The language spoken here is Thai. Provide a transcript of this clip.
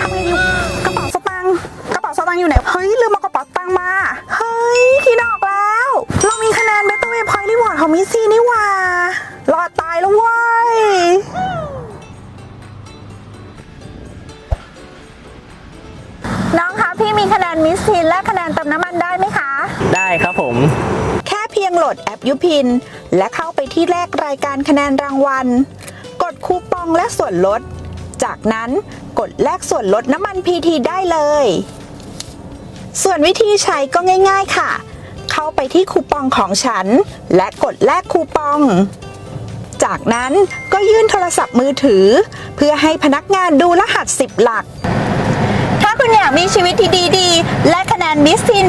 ทำไงดีกระเป๋าสตางค์กระเป๋าสตางค์อยู่ไหน เฮ้ยลืมเอากระเป๋าสตังค์มา เฮ้ยคิดอกแล้ว เรามีคะแนนเบตเตอร์เวพอยต์รีวอร์ดของมิสซี่นี่หว่ารอดตายแล้วเว้ยน้องคะพี่มีคะแนนมิสทีนและคะแนนเติมน้ำมันได้ไหมคะ ได้ครับผม แค่เพียงโหลดแอปยูพิน และเข้าไปที่แรกรายการคะแนนรางวัล กดคูปองและส่วนลด จากนั้นกดแลกส่วนลดน้ำมันพีทีได้เลย ส่วนวิธีใช้ก็ง่าย ๆค่ะ เข้าไปที่คูปองของฉัน และกดแลกคูปอง จากนั้นก็ยื่นโทรศัพท์มือถือ เพื่อให้พนักงานดูรหัส 10 หลัก ถ้าคุณอยากมีชีวิตที่ดี ๆ และคะแนนมิสซิน